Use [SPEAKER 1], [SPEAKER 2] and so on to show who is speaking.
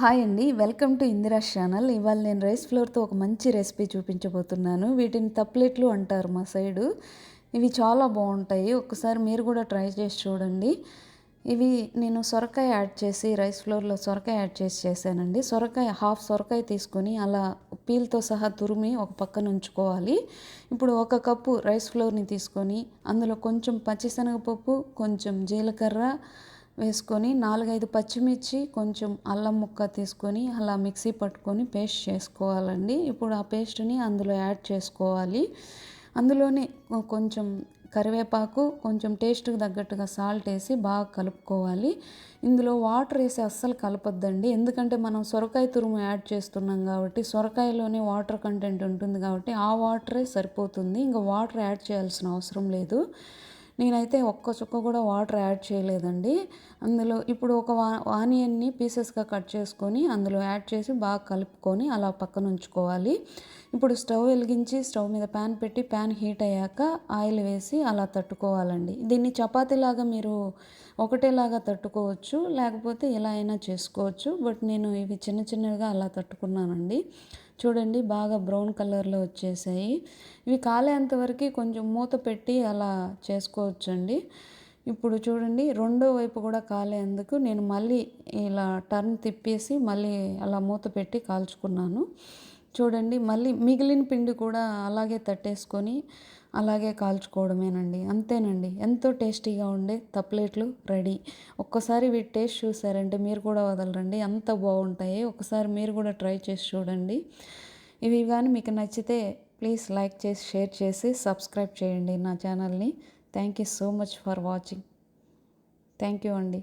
[SPEAKER 1] Hi అండి welcome to Indira channel. ఇవాళ నేను రైస్ ఫ్లోర్తో ఒక మంచి రెసిపీ చూపించబోతున్నాను. వీటిని తప్లెట్లు అంటారు మా సైడు. ఇవి చాలా బాగుంటాయి. ఒకసారి మీరు కూడా ట్రై చేసి చూడండి. ఇవి నేను సొరకాయ యాడ్ చేసి రైస్ ఫ్లోర్లో సొరకాయ యాడ్ చేసి చేశానండి. సొరకాయ హాఫ్ సొరకాయ తీసుకొని అలా పీల్తో సహా తురిమి ఒక పక్కన ఉంచుకోవాలి. ఇప్పుడు ఒక కప్పు రైస్ ఫ్లోర్ని తీసుకొని అందులో కొంచెం పచ్చిశనగపప్పు కొంచెం జీలకర్ర వేసుకొని నాలుగైదు పచ్చిమిర్చి కొంచెం అల్లం ముక్క తీసుకొని అలా మిక్సీ పట్టుకొని పేస్ట్ చేసుకోవాలండి. ఇప్పుడు ఆ పేస్ట్ని అందులో యాడ్ చేసుకోవాలి. అందులోనే కొంచెం కరివేపాకు కొంచెం టేస్ట్కి తగ్గట్టుగా సాల్ట్ వేసి బాగా కలుపుకోవాలి. ఇందులో వాటర్ వేసి అస్సలు కలపొద్దండి. ఎందుకంటే మనం సొరకాయ తురుము యాడ్ చేస్తున్నాం కాబట్టి సొరకాయలోనే వాటర్ కంటెంట్ ఉంటుంది కాబట్టి ఆ వాటరే సరిపోతుంది. ఇంకా వాటర్ యాడ్ చేయాల్సిన అవసరం లేదు. నేనైతే ఒక్క చుక్క కూడా వాటర్ యాడ్ చేయలేదండి. అందులో ఇప్పుడు ఒక ఆనియన్ని పీసెస్గా కట్ చేసుకొని అందులో యాడ్ చేసి బాగా కలుపుకొని అలా పక్కన ఉంచుకోవాలి. ఇప్పుడు స్టవ్ వెలిగించి స్టవ్ మీద ప్యాన్ పెట్టి ప్యాన్ హీట్ అయ్యాక ఆయిల్ వేసి అలా తట్టుకోవాలండి. దీన్ని చపాతీలాగా మీరు ఒకటేలాగా తట్టుకోవచ్చు లేకపోతే ఎలా అయినా చేసుకోవచ్చు. బట్ నేను ఇవి చిన్న చిన్నగా అలా తట్టుకున్నానండి. చూడండి బాగా బ్రౌన్ కలర్లో వచ్చేసాయి. ఇవి కాలేంతవరకు కొంచెం మూత పెట్టి అలా చేసుకోవచ్చండి. ఇప్పుడు చూడండి రెండో వైపు కూడా కాలేందుకు నేను మళ్ళీ ఇలా టర్న్ తిప్పేసి మళ్ళీ అలా మూత పెట్టి కాల్చుకున్నాను. చూడండి మళ్ళీ మిగిలిన పిండి కూడా అలాగే తట్టేసుకొని అలాగే కాల్చుకోవడమేనండి. అంతేనండి. ఎంతో టేస్టీగా ఉండే తప్లేట్లు రెడీ. ఒక్కసారి వీటి టేస్ట్ చూసారంటే మీరు కూడా వదలరండి. అంత బాగుంటాయి. ఒకసారి మీరు కూడా ట్రై చేసి చూడండి. ఇవి కానీ మీకు నచ్చితే ప్లీజ్ లైక్ చేసి షేర్ చేసి సబ్స్క్రైబ్ చేయండి నా ఛానల్ని. Thank you so much for watching. Thank you అండి.